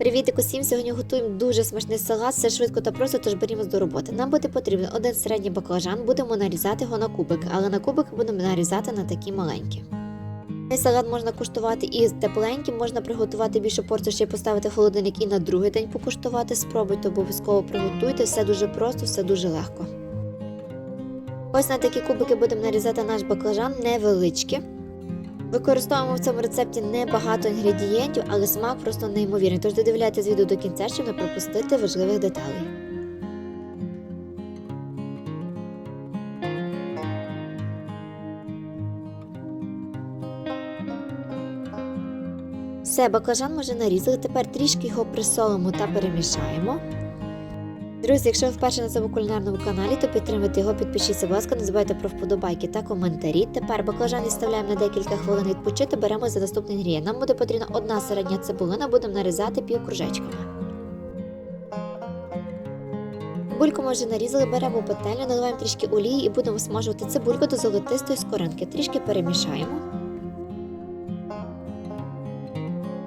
Привіт усім! Сьогодні готуємо дуже смачний салат, все швидко та просто, тож берімо до роботи. Нам буде потрібен один середній баклажан, будемо нарізати його на кубики, але на кубики будемо нарізати на такі маленькі. Цей салат можна куштувати і тепленьким, можна приготувати більшу порцію, ще поставити в холодильник і на другий день покуштувати. Спробуйте, обов'язково приготуйте, все дуже просто, все дуже легко. Ось на такі кубики будемо нарізати наш баклажан невеличкі. Використовуємо в цьому рецепті небагато інгредієнтів, але смак просто неймовірний. Тож додивляйтесь відео до кінця, щоб не пропустити важливих деталей. Все, баклажан ми вже нарізали. Тепер трішки його присолимо та перемішаємо. Друзі, якщо ви вперше на цьому кулінарному каналі, то підтримайте його, підпишіться, будь ласка, не забувайте про вподобайки та коментарі. Тепер баклажан відставляємо на декілька хвилин відпочити, беремо за наступний інгредієнт. Нам буде потрібна одна середня цибулина, будемо нарізати пів кружечками. Цибульку ми вже нарізали, беремо пательню, наливаємо трішки олії і будемо смажувати цибульку до золотистої скоринки. Трішки перемішаємо.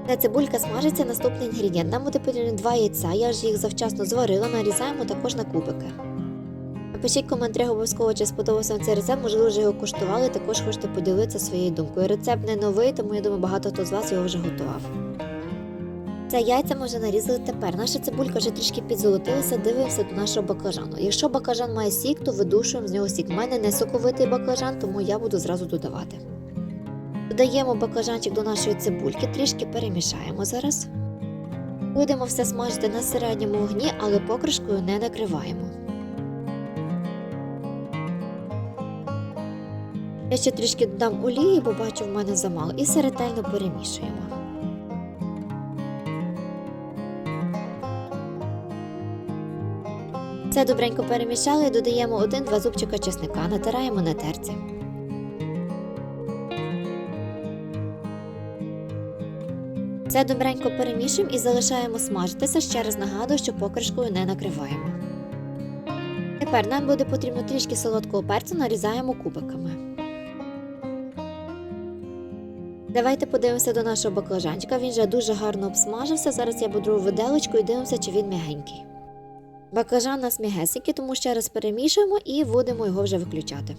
Та цибулька смажиться наступний інгредієнт. Нам буде потрібно два яйця. Я ж їх завчасно зварила, нарізаємо також на кубики. Напишіть в коментарях обов'язково, чи сподобався вам цей рецепт, можливо, вже його куштували, також хочете поділитися своєю думкою. Рецепт не новий, тому я думаю, багато хто з вас його вже готував. Це яйця ми вже нарізали тепер. Наша цибулька вже трішки підзолотилася, дивимося до нашого баклажану. Якщо баклажан має сік, то видушуємо з нього сік. У мене не соковитий баклажан, тому я буду зразу додавати. Додаємо баклажанчик до нашої цибульки, трішки перемішаємо зараз. Будемо все смажити на середньому вогні, але покришкою не накриваємо. Я ще трішки додам олії, бо бачу, в мене замало, і все ретельно перемішуємо. Все добренько перемішали, додаємо 1-2 зубчика чесника, натираємо на терці. Все добренько перемішуємо і залишаємо смажитися. Ще раз нагадую, що покришкою не накриваємо. Тепер нам буде потрібно трішки солодкого перцю, нарізаємо кубиками. Давайте подивимося до нашого баклажанчика. Він вже дуже гарно обсмажився. Зараз я буду виделочку і дивимося, чи він м'ягенький. Баклажан у нас м'ягесенький, тому ще раз перемішуємо і будемо його вже виключати.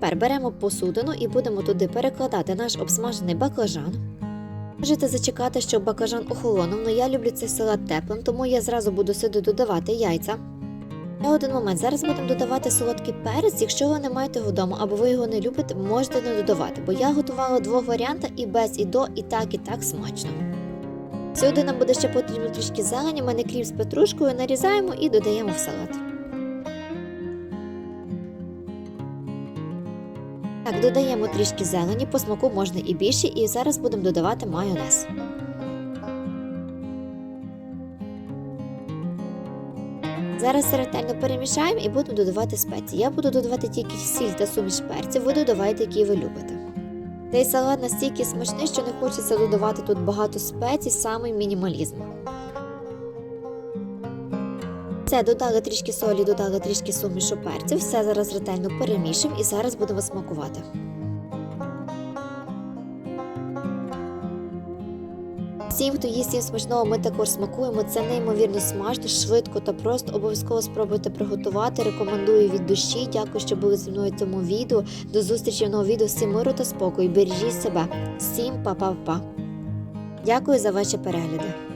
Тепер беремо посудину і будемо туди перекладати наш обсмажений баклажан. Можете зачекати, щоб баклажан охолонув, але я люблю цей салат теплим, тому я зразу буду сюди додавати яйця. На один момент зараз будемо додавати солодкий перець. Якщо ви не маєте його вдома або ви його не любите, можете не додавати, бо я готувала двох варіантах і без, і до, і так, і так смачно. Сюди нам буде ще потрібно трішки зелені, мене кріп з петрушкою, нарізаємо і додаємо в салат. Так, додаємо трішки зелені, по смаку можна і більше, і зараз будемо додавати майонез. Зараз ретельно перемішаємо і будемо додавати спеції. Я буду додавати тільки сіль та суміш перців, ви додавайте, які ви любите. Цей салат настільки смачний, що не хочеться додавати тут багато спецій, саме мінімалізм. Все, додали трішки солі, додали трішки сумішу перців. Все зараз ретельно перемішуємо і зараз будемо смакувати. Всім, хто їсть їм смачного, ми також смакуємо. Це неймовірно смачно, швидко та просто. Обов'язково спробуйте приготувати. Рекомендую від душі. Дякую, що були зі мною в цьому відео. До зустрічі в новому відео. Всім миру та спокою. Бережіть себе. Всім па-па-па. Дякую за ваші перегляди.